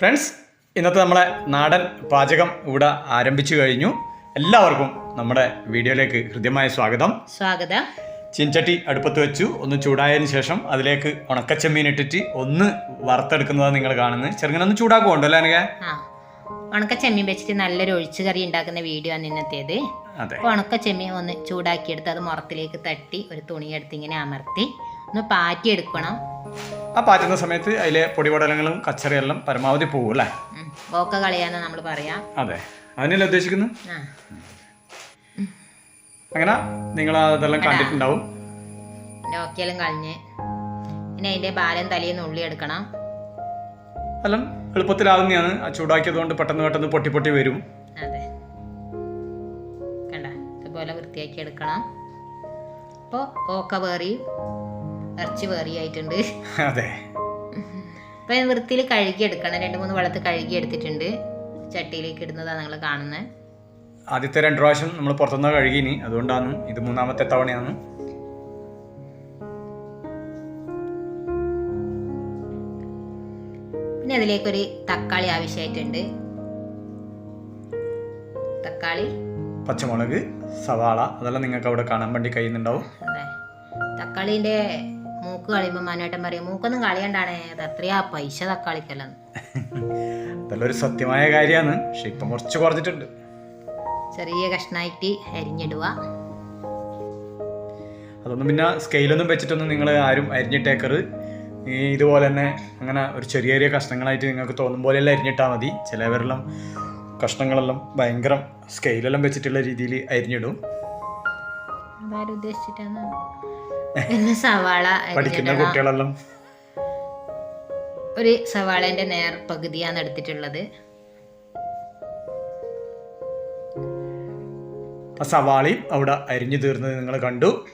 Friends ഇന്നത്തെ നമ്മളെ നാടൻ പാചകം ഇവിടെ ആരംഭിച്ചു കഴിഞ്ഞു. എല്ലാവർക്കും നമ്മുടെ വീഡിയോയിലേക്ക് ഹൃദ്യമായ സ്വാഗതം. സ്വാഗതം. ചീൻചട്ടി അടുപ്പത്ത് വെച്ചു ഒന്ന് ചൂടായതിനു ശേഷം അതിലേക്ക് ഉണക്കച്ചെമ്മീൻ ഇട്ടിട്ട് ഒന്ന് വറുത്തെടുക്കുന്നതാണ് നിങ്ങൾ കാണുന്നത്. ചെറുങ്ങനെ ഒന്ന് ചൂടാക്കുന്നുണ്ടോ അല്ലേ എനിക്ക് ആ ഉണക്ക ചെമ്മീൻ വെച്ചിട്ട് നല്ലൊരു ഒഴിച്ചു കറി ഉണ്ടാക്കുന്ന വീഡിയോ ആണ് ഇന്നത്തേത്. അപ്പോൾ ഉണക്ക ചെമ്മീൻ ഒന്ന് ചൂടാക്കിയെടുത്ത് അത് മുറത്തിലേക്ക് തട്ടി ഒരു തുണിയെടുത്ത് ഇങ്ങനെ അമർത്തി ഒന്ന് പാറ്റിയെടുക്കണം. ആ പാറ്റുന്ന സമയത്ത് അതിലെ പൊടിപടലങ്ങളും കച്ചറയെല്ലാം പരമാവധി പോകും അല്ലേ? ഉം. ബോക്ക കളയാന്ന് നമ്മൾ പറയാം. അതെ. അതിനല്ലേ ഉദ്ദേശിക്കുന്നത് ആ. അങ്ങനെ നിങ്ങൾ അതെല്ലാം കണ്ടിട്ടുണ്ടാവും. ലോക്കിയെല്ലാം കളഞ്ഞ്. പിന്നെ അതിന്റെ ബാലം തലേന്ന് ഉള്ളി എടുക്കണം. എല്ലാം എളുപ്പത്തിലാകുന്നതാണ് ആ ചൂടാക്കിയത് കൊണ്ട് പെട്ടെന്ന് പെട്ടെന്ന് പൊട്ടി പൊട്ടി വരും. അതെ. കണ്ട. ഇതുപോലെ വൃത്തിയാക്കി എടുക്കണം. അപ്പോൾ ഓക്ക വേറി. ഇറച്ചി വേറിയായിട്ടുണ്ട്. അതെ. ഞാൻ വൃത്തിയിൽ കഴുകി എടുക്കണം രണ്ട് മൂന്ന് വെള്ളത്തിൽ കഴുകി എടുത്തിട്ടുണ്ട് ചട്ടിയിലേക്ക് ഇടുന്നതാണ് നിങ്ങൾ കാണുന്നത് ആദ്യത്തെ രണ്ട് പ്രാവശ്യം നമ്മൾ പുറത്തുനിന്ന് കഴുകിനി അതുകൊണ്ടാണ് ഇത് മൂന്നാമത്തെ തവണയാണ്. പിന്നെ അതിലേക്കൊരു തക്കാളി ആവശ്യമായിട്ടുണ്ട് തക്കാളി. പച്ചമുളക് സവാള അതെല്ലാം നിങ്ങൾക്ക് അവിടെ കാണാൻ വേണ്ടി കഴിയുന്നുണ്ടാവും. തക്കാളിന്റെ മൂക്ക് കളിയുമ്പോ മാനേട്ടൻ പറയും മൂക്കൊന്നും കളിയണ്ടാണ് അത് എത്രയാ പൈസ തക്കാളിക്കല്ലെന്ന്. അതെല്ലാം സത്യമായ കാര്യമാണ് പക്ഷെ ഇപ്പം കുറച്ച് കുറഞ്ഞിട്ടുണ്ട്. ചെറിയ കഷ്ണമായിട്ട് അരിഞ്ഞിടുക. അതൊന്നും പിന്നെ സ്കെയിലൊന്നും വെച്ചിട്ടൊന്നും നിങ്ങൾ ആരും അരിഞ്ഞിട്ടേക്കറ് ഈ ഇതുപോലെ തന്നെ അങ്ങനെ ഒരു ചെറിയ ചെറിയ കഷ്ണങ്ങളായിട്ട് നിങ്ങൾക്ക് തോന്നും പോലെയെല്ലാം അരിഞ്ഞിട്ടാൽ മതി. ചിലവരെല്ലാം കഷ്ണങ്ങളെല്ലാം ഭയങ്കര സ്കെയിലെല്ലാം വെച്ചിട്ടുള്ള രീതിയിൽ അരിഞ്ഞിടും. ഉദ്ദേശിച്ചിട്ടാണ് സവാള പഠിക്കുന്ന കുട്ടികളെല്ലാം? ഒരു സവാളേന്റെ നേർ പകുതിയാണ് എടുത്തിട്ടുള്ളത്. സവാളയും അവിടെ അരിഞ്ഞു തീർന്നത് നിങ്ങൾ കണ്ടു.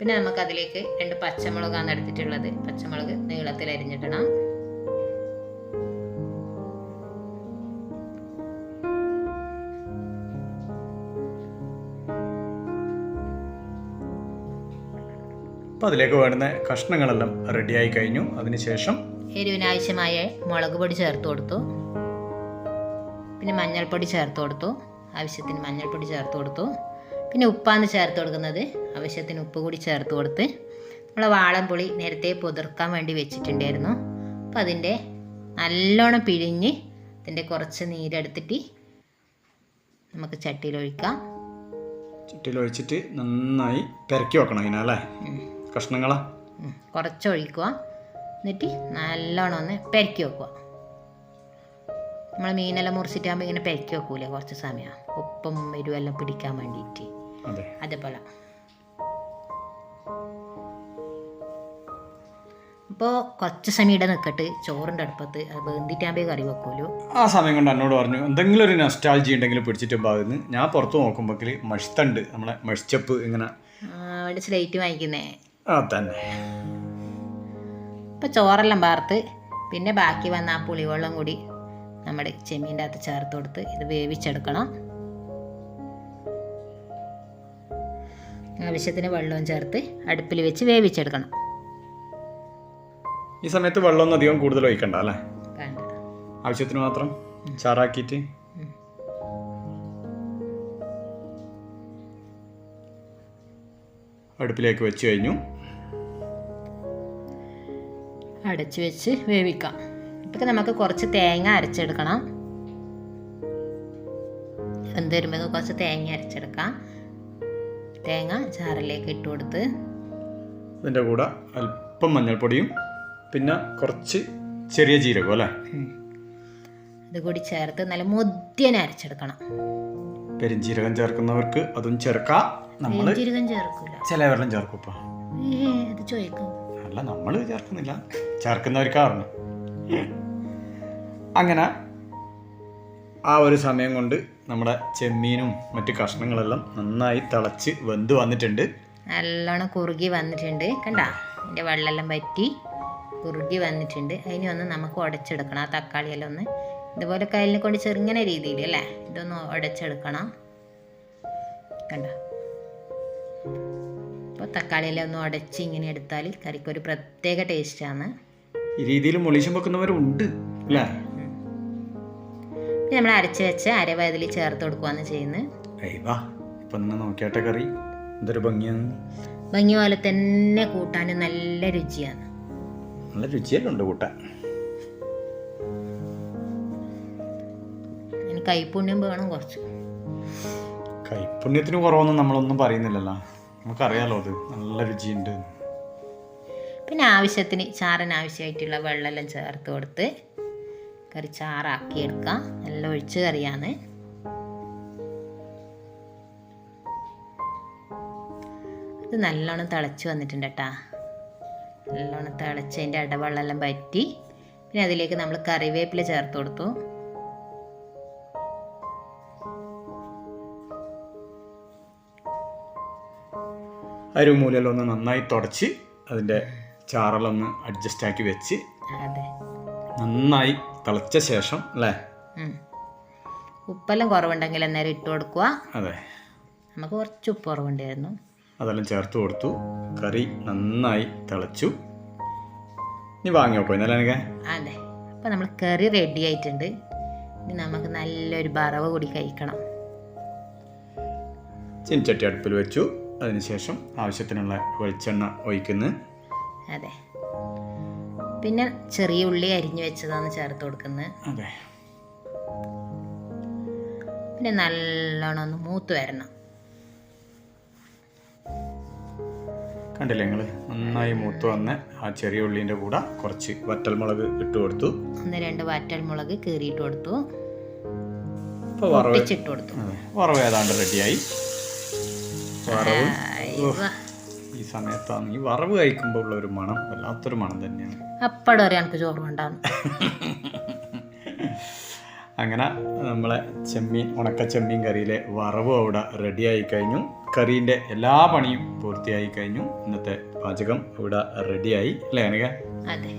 പിന്നെ നമുക്ക് അതിലേക്ക് രണ്ട് പച്ചമുളകാണ് എടുത്തിട്ടുള്ളത്. പച്ചമുളക് നീളത്തിൽ അരിഞ്ഞിടണം. അപ്പോൾ അതിലേക്ക് വേണ്ടുന്ന കഷ്ണങ്ങളെല്ലാം റെഡിയായി കഴിഞ്ഞു. അതിനുശേഷം എരിവിനാവശ്യമായ മുളക് പൊടി ചേർത്ത് കൊടുത്തു. പിന്നെ മഞ്ഞൾപ്പൊടി ചേർത്ത് കൊടുത്തു. ആവശ്യത്തിന് മഞ്ഞൾപ്പൊടി ചേർത്ത് കൊടുത്തു. പിന്നെ ഉപ്പാണ് ചേർത്ത് കൊടുക്കുന്നത്. ആവശ്യത്തിന് ഉപ്പ് കൂടി ചേർത്ത് കൊടുത്ത് നമ്മൾ വാളൻപുളി നേരത്തെ പുതിർക്കാൻ വേണ്ടി വെച്ചിട്ടുണ്ടായിരുന്നു. അപ്പോൾ അതിന്റെ നല്ലോണം പിഴിഞ്ഞ് അതിന്റെ കുറച്ച് നീരെടുത്തിട്ട് നമുക്ക് ചട്ടിയിലൊഴിക്കാം ചട്ടിയിലൊഴിച്ചിട്ട് നന്നായി പെരക്കി വെക്കണം ഇതിനല്ലേ ഉം. കഷ്ണങ്ങളാ? കുറച്ചൊഴിക്കുക. കുറച്ച് ഒഴിക്കുക എന്നിട്ട് നല്ലോണം ഒന്ന് പെരക്കി വെക്കുക. നമ്മൾ മീനെല്ലാം മുറിച്ചിട്ടാകുമ്പോൾ ഇങ്ങനെ പെരക്കി വെക്കൂലേ കുറച്ച് സമയം. ഉപ്പും എരിവെല്ലാം പിടിക്കാൻ വേണ്ടിയിട്ട്. അതെ. അതേപോലെ. അപ്പോൾ കുറച്ച് സമയം ഇട നിൽക്കട്ട് ചോറിന്റെ അടുപ്പത്ത് അത് വേണ്ടിയിട്ടാകുമ്പോൾ കറി വെക്കൂലോ ആ സമയം കൊണ്ട് എന്നോട് പറഞ്ഞു എന്തെങ്കിലും ഒരു നെസ്റ്റാൾജി ഉണ്ടെങ്കിൽ പിടിച്ചിട്ട് ഭാഗത്ത് ഞാൻ പുറത്ത് നോക്കുമ്പോൾ മഷിത്തണ്ട് നമ്മളെ മഷിച്ചപ്പ് ഇങ്ങനെ. സ്ലേറ്റ് വാങ്ങിക്കുന്നേ. ആ തന്നെ ഇപ്പോൾ ചോറെല്ലാം വാർത്ത് പിന്നെ ബാക്കി വന്ന ആ പുളിവെള്ളം കൂടി നമ്മുടെ ചെമ്മീന്റെ അകത്ത് ചേർത്ത് കൊടുത്ത് ഇത് വേവിച്ചെടുക്കണം. ആവശ്യത്തിന് വെള്ളവും ചേർത്ത് അടുപ്പിൽ വെച്ച് വേവിച്ചെടുക്കണം. ഈ സമയത്ത് വെള്ളമൊന്നും അധികം കൂടുതൽ ഒഴിക്കണ്ട അല്ലേ? ആവശ്യത്തിന് മാത്രം ചാറാക്കിയിട്ട്. അടുപ്പിലേക്ക് വെച്ച് കഴിഞ്ഞു. അടച്ച് വെച്ച് വേവിക്കാം. ഇപ്പം നമുക്ക് കുറച്ച് തേങ്ങ അരച്ചെടുക്കണം. എന്ത് വരുമ്പോൾ കുറച്ച് തേങ്ങ അരച്ചെടുക്കാം. തേങ്ങ ചാറിലേക്ക് ഇട്ട് കൊടുത്ത്. ഇതിന്റെ കൂടെ അല്പം മഞ്ഞൾപ്പൊടിയും പിന്നെ കുറച്ച് ചെറിയ ജീരകം അല്ലേ? ഇത് കൂടി ചേർത്ത് നല്ല മുദ്യനെ അരച്ചെടുക്കണം. പെരിഞ്ജീരകം ചേർക്കുന്നവർക്ക് അതും ചേർക്കാം. നമ്മൾ ജീരകം ചേർക്കൂല. ചിലവരെല്ലാം ചേർക്കും അത് ചോദിക്കും അല്ല നമ്മൾ ചേർക്കുന്നില്ല. ചേർക്കുന്നവർക്കാറുണ്ട് അങ്ങനെ ആ ഒരു സമയം കൊണ്ട് നമ്മുടെ ചെമ്മീനും മറ്റു കഷ്ണങ്ങളെല്ലാം നന്നായി തിളച്ച് വെന്ത് വന്നിട്ടുണ്ട്. നല്ലോണം കുറുകി വന്നിട്ടുണ്ട്. കണ്ട? അതിന്റെ വെള്ളമെല്ലാം വറ്റി കുറുകി വന്നിട്ടുണ്ട്. അതിനെ ഒന്ന് നമുക്ക് ഉടച്ചെടുക്കണം. ആ തക്കാളിയെല്ലാം ഒന്ന് ഇതുപോലെ കയ്യിലെ കൊണ്ട് ചെറുങ്ങനെ രീതിയിൽ അല്ലേ? ഇതൊന്ന് ഉടച്ചെടുക്കണം. കണ്ട? തക്കാളിയെല്ലാം ഒന്ന് ഉടച്ച് ഇങ്ങനെ എടുത്താൽ കറിക്ക് ഒരു പ്രത്യേക ടേസ്റ്റാണ് ഈ രീതിയിൽ മൊളിശം വെക്കുന്നവരുണ്ട് അല്ലേ? നമ്മൾ അരച്ച് വെച്ച് അരവയതിൽ ചേർത്ത് കൊടുക്കുകയാണ് ചെയ്യുന്നത്. നോക്കിയാട്ടെ കറി. എന്തൊരു ഭംഗിയാണ്. ഭംഗി പോലെ തന്നെ കൂട്ടാനും നല്ല രുചിയാണ്. നല്ല രുചിയല്ലുണ്ട് ഉണ്ട് കൂട്ടാൻ കൈപ്പുണ്യം വേണം കുറച്ച്. കൈപ്പുണ്യത്തിന് കുറവൊന്നും നമ്മളൊന്നും പറയുന്നില്ലല്ലോ. നമുക്കറിയാലോ അത്. നല്ല രുചിയുണ്ട്. പിന്നെ ആവശ്യത്തിന് ചാറിന് ആവശ്യമായിട്ടുള്ള വെള്ളമെല്ലാം ചേർത്ത് കൊടുത്ത് കറി ചാറാക്കി എടുക്കാം. നല്ല ഒഴിച്ച് കറിയാണ്. ഇത് നല്ലോണം തിളച്ച് വന്നിട്ടുണ്ട് കേട്ടാ. നല്ലോണം തിളച്ച് അതിന്റെ ഇടവെള്ളമെല്ലാം പറ്റി പിന്നെ അതിലേക്ക് നമ്മൾ കറിവേപ്പില ചേർത്ത് കൊടുത്തു. അരുമൂലെല്ലാം ഒന്ന് നന്നായി തുടച്ച് അതിന്റെ ചാറലൊന്ന് അഡ്ജസ്റ്റ് ആക്കി വെച്ച് അതെ. നന്നായി തിളച്ച ശേഷം അല്ലേ. ഉപ്പെല്ലാം കുറവുണ്ടെങ്കിൽ അന്നേരം ഇട്ട് കൊടുക്കുക. അതെ. നമുക്ക് കുറച്ച് ഉപ്പ് കുറവുണ്ടായിരുന്നു. അതെല്ലാം ചേർത്ത് കൊടുത്തു. കറി നന്നായി തിളച്ചു. നീ വാങ്ങി ഇന്നലെ എനിക്ക് അതെ. അപ്പോൾ നമ്മൾ കറി റെഡി ആയിട്ടുണ്ട്. ഇനി നമുക്ക് നല്ലൊരു ബറവ് കൂടി കഴിക്കണം. ചിൻചട്ടി അടുപ്പിൽ വെച്ചു. അതിനുശേഷം ആവശ്യത്തിനുള്ള വെളിച്ചെണ്ണ ഒഴിക്കുന്നു. അതെ. പിന്നെ ചെറിയ ഉള്ളി അരിഞ്ഞു വെച്ചതാണ് ചേർത്ത് കൊടുക്കുന്നത്. അതെ. പിന്നെ നല്ലോണം ഒന്ന് മൂത്ത് വരണം. കണ്ടില്ലേ നിങ്ങൾ നന്നായി മൂത്ത് വന്ന് ആ ചെറിയ ഉള്ളിന്റെ കൂടെ കുറച്ച് വറ്റൽമുളക് ഇട്ട് കൊടുത്തു. ഒന്ന് രണ്ട് വറ്റൽമുളക് കീറിയിട്ട് കൊടുത്തു. വറവ് വറവ് ഏതാണ്ട് റെഡിയായി വറവ്. ഈ സമയത്താണ് ഈ വറവ് കഴിക്കുമ്പോൾ ഉള്ള ഒരു മണം വല്ലാത്തൊരു മണം തന്നെയാണ്. അപ്പടെ വരെ എനിക്ക് ചോറ് വേണ്ടാന്ന്. അങ്ങനെ നമ്മളെ ചെമ്മീൻ ഉണക്ക ചെമ്മീൻ കറിയിലെ വറവ് അവിടെ റെഡിയായി കഴിഞ്ഞു. കറീന്റെ എല്ലാ പണിയും പൂർത്തിയായി കഴിഞ്ഞു. ഇന്നത്തെ പാചകം ഇവിടെ റെഡിയായി അല്ലേ അനക അതെ.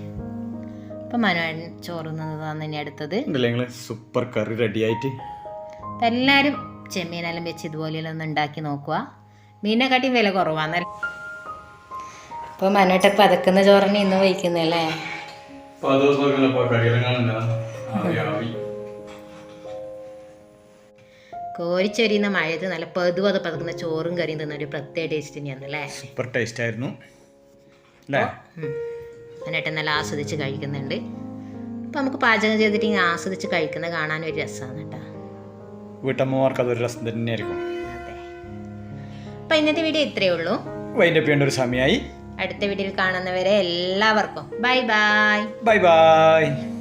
അപ്പം മനോഹരൻ ചോറ് നിന്നതാണ് ഇനി അടുത്തത്. ഉണ്ടല്ലേ നിങ്ങൾ സൂപ്പർ കറി റെഡിയായിട്ട് ആയിട്ട്. എല്ലാവരും ചെമ്മീനെല്ലാം വെച്ച് ഇതുപോലെയെല്ലാം ഒന്ന് ഉണ്ടാക്കി നോക്കുക മീനെക്കാട്ടിയും വില കുറവാണ് അപ്പോൾ മനോട്ട് പതക്കുന്ന ചോറിന് ഇന്ന് വയ്ക്കുന്നല്ലേ? കോരിച്ചൊരിയുന്ന മഴയത്ത് നല്ല പതുവത് പതക്കുന്ന ചോറും കറിയും തിന്ന ഒരു പ്രത്യേക ടേസ്റ്റ് തന്നെയാണ് അല്ലേ സൂപ്പർ ടേസ്റ്റ് ആയിരുന്നു അതിനായിട്ട് നല്ല ആസ്വദിച്ച് കഴിക്കുന്നുണ്ട്. അപ്പം നമുക്ക് പാചകം ചെയ്തിട്ട് ഇങ്ങനെ ആസ്വദിച്ച് കഴിക്കുന്നത് കാണാൻ ഒരു രസമാണ് കേട്ടോ. വീട്ടമ്മമാർക്ക് അതൊരു രസം തന്നെയായിരിക്കും. അപ്പം ഇന്നത്തെ വീഡിയോ ഇത്രയേ ഉള്ളൂ. വൈൻഡപ്പ് ചെയ്യേണ്ട ഒരു സമയമായി. അടുത്ത വീഡിയോയിൽ കാണുന്നവരെ എല്ലാവർക്കും. Bye bye bye bye